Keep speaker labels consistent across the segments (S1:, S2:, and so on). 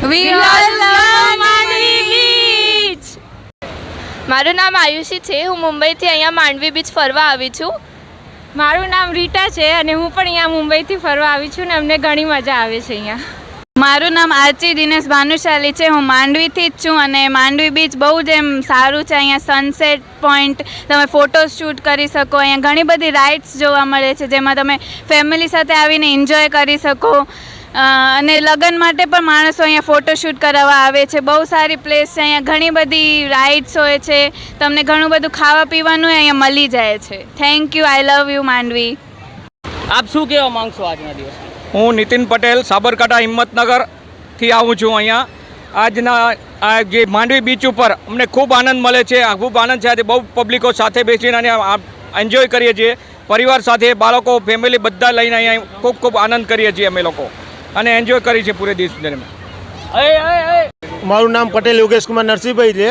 S1: We all love
S2: મારું નામ આયુષી છે. હું મુંબઈથી અહીંયા માંડવી બીચ ફરવા આવી છું.
S1: મારું નામ રીટા છે અને હું પણ અહીંયા મુંબઈથી ફરવા આવી છું ને અમને ઘણી મજા આવે છે અહીંયા.
S3: મારું નામ આરચી દિનેશ ભાનુશાલી છે. હું માંડવીથી જ છું અને માંડવી બીચ બહુ જ એમ સારું છે. અહીંયા સનસેટ પોઈન્ટ તમે ફોટો શૂટ કરી શકો. અહીંયા ઘણી બધી રાઇડ્સ જોવા મળે છે જેમાં તમે ફેમિલી સાથે આવીને એન્જોય કરી શકો. અને લગ્ન માટે પણ માણસો અહીંયા ફોટોશૂટ કરાવવા આવે છે. બહુ સારી પ્લેસ છે. અહીંયા ઘણી બધી રાઇડ્સ હોય છે. તમને ઘણું બધું ખાવા પીવાનું અહીંયા મળી જાય છે. Thank you I love you Mandvi.
S4: આપ શું કહેવા માંગશો આજના દિવસ?
S5: હું નીતિન પટેલ સાબરકાંઠા હિંમતનગરથી આવું છું અહીંયા. આજના આ જે માંડવી બીચ ઉપર અમને ખૂબ આનંદ મળે છે. આ ખૂબ આનંદ છે આજે બહુ પબ્લિકો સાથે બેસીને અને એન્જોય કરીએ છીએ. પરિવાર સાથે બાળકો ફેમિલી બધા લઈને અહીંયા ખૂબ ખૂબ આનંદ કરીએ છીએ અમે લોકો. અને એન્જોય કરી છે પૂરે દિવસ દરમિયાન.
S6: મારું નામ પટેલ યોગેશ કુમાર નરસિંહભાઈ છે.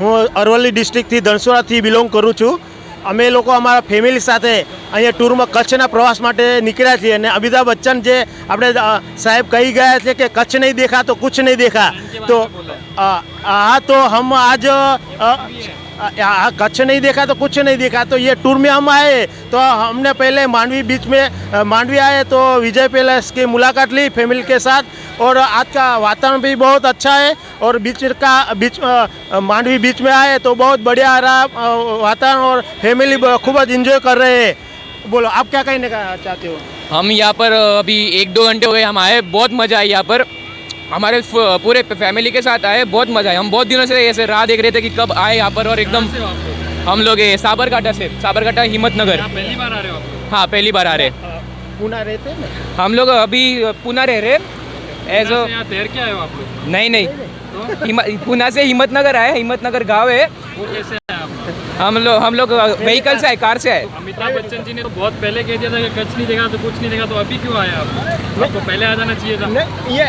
S6: હું અરવલ્લી ડિસ્ટ્રિક્ટથી ધનસુરાથી બિલોંગ કરું છું. અમે લોકો અમારા ફેમિલી સાથે અહીંયા ટૂરમાં કચ્છના પ્રવાસ માટે નીકળ્યા છીએ અને અમિતાભ બચ્ચન જે આપણે સાહેબ કહી ગયા છે કે કચ્છ નહીં દેખા તો કુછ નહીં દેખા. તો હા તો હમ આજ અ, आ, कच्छ नहीं देखा तो कुछ नहीं देखा तो ये टूर में हम आए तो हमने पहले मांडवी बीच में अ, मांडवी आए तो विजय पैलेस की मुलाकात ली फैमिली के साथ और आज का वातावरण भी बहुत अच्छा है और बीच का बीच अ, मांडवी बीच में आए तो बहुत बढ़िया रहा अ, वातावरण और फैमिली ब- खूब इंजॉय कर रहे हैं बोलो आप क्या कहने का चाहते हो
S7: हम यहाँ पर अभी एक दो घंटे हो गए हम आए बहुत मज़ा आई यहाँ पर हमारे पूरे फैमिली के साथ आए बहुत मज़ा आया। हम बहुत दिनों से ऐसे राह देख रहे थे कि कब आए यहाँ पर और एकदम हम लोग ये साबरकांठा से साबरकांठा हिम्मतनगर। पहली बार आ रहे हो हाँ पहली बार आ रहे।
S6: पुनः रहते हैं ना?
S7: हम लोग अभी पुणे रह रहे एज नहीं नहीं। हिम्म- पुणे से हिम्मतनगर आए हिम्मतनगर गाँव है। हम लोग? हम लोग व्हीकल से आए कार से आए।
S8: अमिताभ बच्चन जी ने तो बहुत पहले कह दिया था कि कच्छ नहीं देखा तो कुछ नहीं देखा तो अभी क्यों आया आप? आपको पहले आ जाना चाहिए था।
S6: ये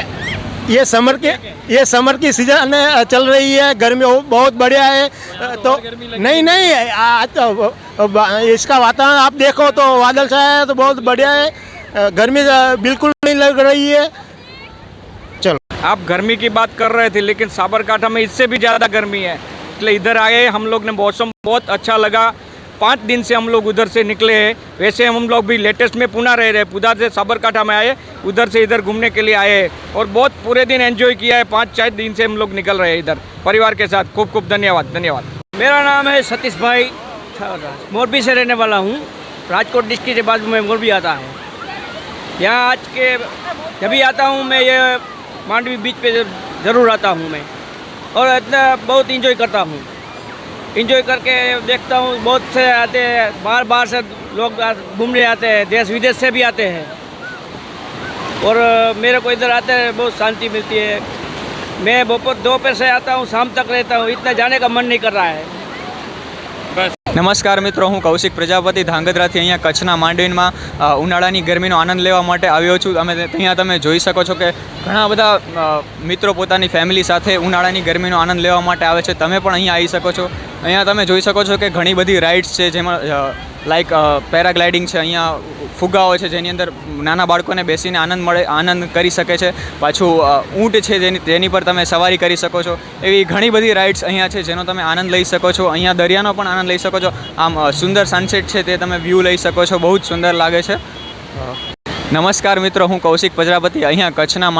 S6: ये समर के ये समर की सीज़न चल रही है गर्मी बहुत बढ़िया है। तो नहीं नहीं आज तो इसका वातावरण आप देखो तो बादल छाया है तो बहुत बढ़िया है। गर्मी बिल्कुल नहीं लग रही है। चलो।
S5: आप गर्मी की बात कर रहे थे लेकिन साबरकाठा में इससे भी ज़्यादा गर्मी है। इसलिए इधर आए हम लोग ने मौसम बहुत अच्छा लगा। पाँच दिन से हम लोग उधर से निकले हैं। वैसे हम लोग भी लेटेस्ट में पुणे रह रहे पुणे से साबरकाठा में आए, उधर से इधर घूमने के लिए आए हैं। और बहुत पूरे दिन एंजॉय किया है। पाँच छः दिन से हम लोग निकल रहे हैं इधर, परिवार के साथ। खूब खूब धन्यवाद धन्यवाद।
S4: मेरा नाम है सतीश भाई। मोरबी से रहने वाला हूँ। राजकोट डिस्ट्रिक्ट के बाद में मोरबी आता हूँ। यहाँ आज के, जब भी आता हूँ, मैं ये मांडवी बीच पे ज़रूर आता हूँ मैं। और इतना बहुत इंजॉय करता हूँ। इंजॉय करके देखता हूँ बहुत से आते हैं बाहर बाहर से लोग आ- घूमने आते हैं देश विदेश से भी आते हैं और अ, मेरे को इधर आते हैं बहुत शांति मिलती है मैं दोपहर दोपहर से आता हूँ शाम तक रहता हूँ इतना जाने का मन नहीं कर रहा है
S9: નમસ્કાર મિત્રો હું કૌશિક પ્રજાપતિ ધાંગધ્રાથી અહીંયા કચ્છના માંડવીમાં અ, ઉનાળાની ગરમીનો આનંદ લેવા માટે આવ્યો છું અમે ત્યાં તમે જોઈ શકો છો કે ઘણા બધા અ, મિત્રો પોતાની ફેમિલી સાથે ઉનાળાની ગરમીનો આનંદ લેવા માટે આવે છે તમે પણ અહીંયા આવી શકો છો અહીંયા તમે જોઈ શકો છો કે ઘણી બધી રાઇડ્સ છે જેમાં લાઈક પેરાગ્લાઇડિંગ છે અહીંયા ફુગાઓ છે જેની અંદર નાના બાળકોને બેસીને આનંદ મળે આનંદ કરી શકે છે. પાછું ઊંટ છે જેની તેની પર તમે સવારી કરી શકો છો. એવી ઘણી બધી રાઇડ્સ અહીંયા છે જેનો તમે આનંદ લઈ શકો છો. અહીંયા દરિયાનો પણ આનંદ લઈ શકો છો. આમ સુંદર સનસેટ છે તે તમે વ્યૂ લઈ શકો છો. બહુ જ સુંદર લાગે છે. નમસ્કાર મિત્રો હું કૌશિક પ્રજાપતિ અહીંયા કચ્છના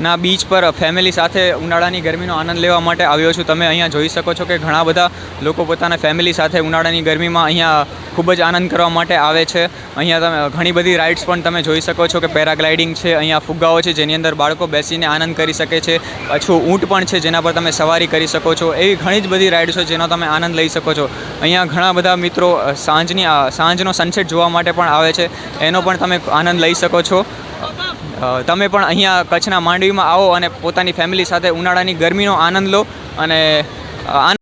S9: માંડવીના બીચ પર ફેમિલી સાથે ઉનાળાની ગરમીનો આનંદ લેવા માટે આવ્યો છું. તમે અહીંયા જોઈ શકો છો કે ઘણા બધા લોકો પોતાના ફેમિલી સાથે ઉનાળાની ગરમીમાં અહીંયા ખૂબ જ આનંદ કરવા માટે આવે છે. અહીંયા તમે ઘણી બધી રાઇડ્સ પણ તમે જોઈ શકો છો કે પેરાગ્લાઇડિંગ છે, અહીંયા ફુગ્ગાઓ છે, જેની અંદર બાળકો બેસીને આનંદ કરી શકે છે. પાછું ઊંટ પણ છે જેના પર તમે સવારી કરી શકો છો. એવી ઘણી જ બધી રાઇડ્સ છે જેનો તમે આનંદ લઈ શકો છો. અહીંયા ઘણા બધા મિત્રો સાંજની, સાંજનો સનસેટ જોવા માટે પણ આવે છે. એનો પણ તમે આનંદ લઈ શકો છો. તમે પણ અહીંયા કચ્છના માંડવીમાં આવો અને પોતાની ફેમિલી સાથે ઉનાળાની ગરમીનો આનંદ લો અને